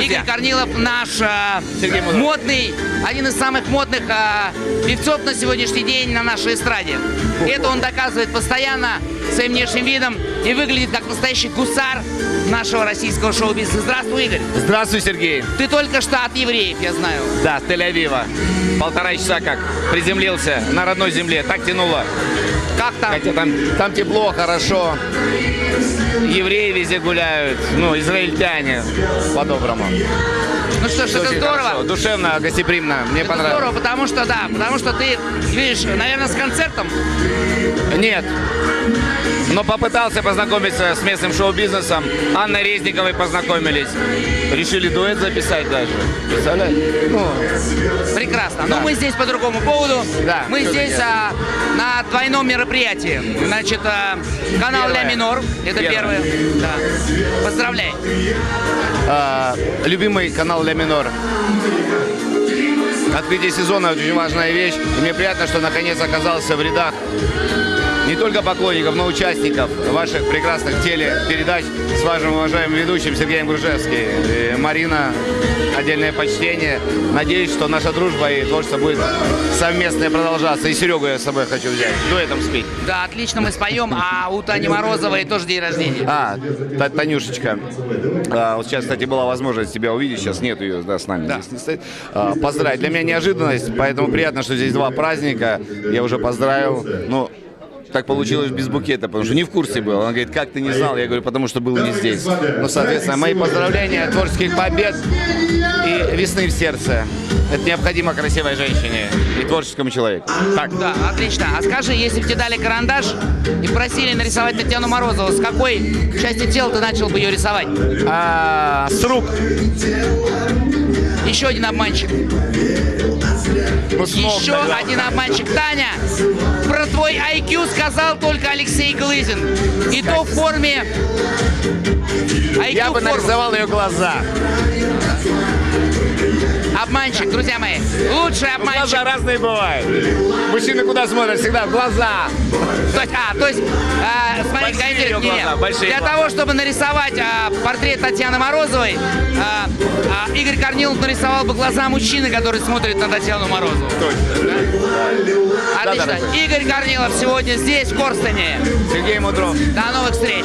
Друзья. Игорь Корнилов наш Мудров. модный, один из самых модных а, певцов на сегодняшний день на нашей эстраде. И это он доказывает постоянно своим внешним видом и выглядит как настоящий гусар нашего российского шоу-бизнеса. Здравствуй, Игорь. Здравствуй, Сергей. Ты только что от евреев, я знаю. Да, с Тель-Авива. Полтора часа как приземлился на родной земле. Так тянуло. Как там? Хотя там, там тепло, хорошо. Евреи везде гуляют. Ну, израильтяне. По-доброму. Ну что ж, это Очень здорово. хорошо. Душевно, гостеприимно. Мне Это понравилось. здорово, потому что, да, потому что ты, видишь, наверное, с концертом. Нет. Но попытался познакомиться с местным шоу-бизнесом. Анной Резниковой познакомились. Решили дуэт записать даже. Представляете? Ну, Прекрасно. Да. Но мы здесь по другому поводу. Да, Мы здесь а, на двойном мероприятии. Значит, а, канал. Ля Минор. Это Первое. первое. Да. Поздравляй. а, любимый канал Ля Минор. Открытие сезона очень важная вещь. И мне приятно, что наконец оказался в рядах не только поклонников, но и участников ваших прекрасных телепередач с вашим уважаемым ведущим Сергеем Грушевским. И Марина, отдельное почтение. Надеюсь, что наша дружба и творчество будет совместное продолжаться. И Серегу я с собой хочу взять. Дуэтом спеть. Да, отлично мы споем, а у Тани Морозовой тоже день рождения. А, Та- Танюшечка, а, вот сейчас, кстати, была возможность тебя увидеть, сейчас нет ее, да, с нами здесь не стоит. А, поздравить. Для меня неожиданность, поэтому приятно, что здесь два праздника. Я уже поздравил. Ну, так получилось без букета, потому что не в курсе был. Она говорит, как ты не знал? Я говорю, потому что был не здесь. Ну, соответственно, мои поздравления, творческих побед и весны в сердце. Это необходимо красивой женщине и творческому человеку. Так, Да, отлично. А скажи, если бы тебе дали карандаш и просили нарисовать Татьяну Морозову, с какой части тела ты начал бы ее рисовать? а, с рук. Еще один обманщик. Еще один обманщик. Таня, про твой IQ сказал только Алексей Глызин. И то в форме... IQ Я бы нарисовал ее глаза. Обманщик, друзья мои. Лучший обманщик. Глаза разные бывают. Мужчины куда смотрят? Всегда в глаза. То есть, а, то есть, а, смотри, её интересная- глаза, не, большие Для глаза. того, чтобы нарисовать а, портрет Татьяны Морозовой, а, а, Игорь Корнилов нарисовал бы глаза мужчины, который смотрит на Татьяну Морозову. Отлично. дорогой. Игорь Корнилов сегодня здесь, в Корстене. Сергей Мудров. До новых встреч.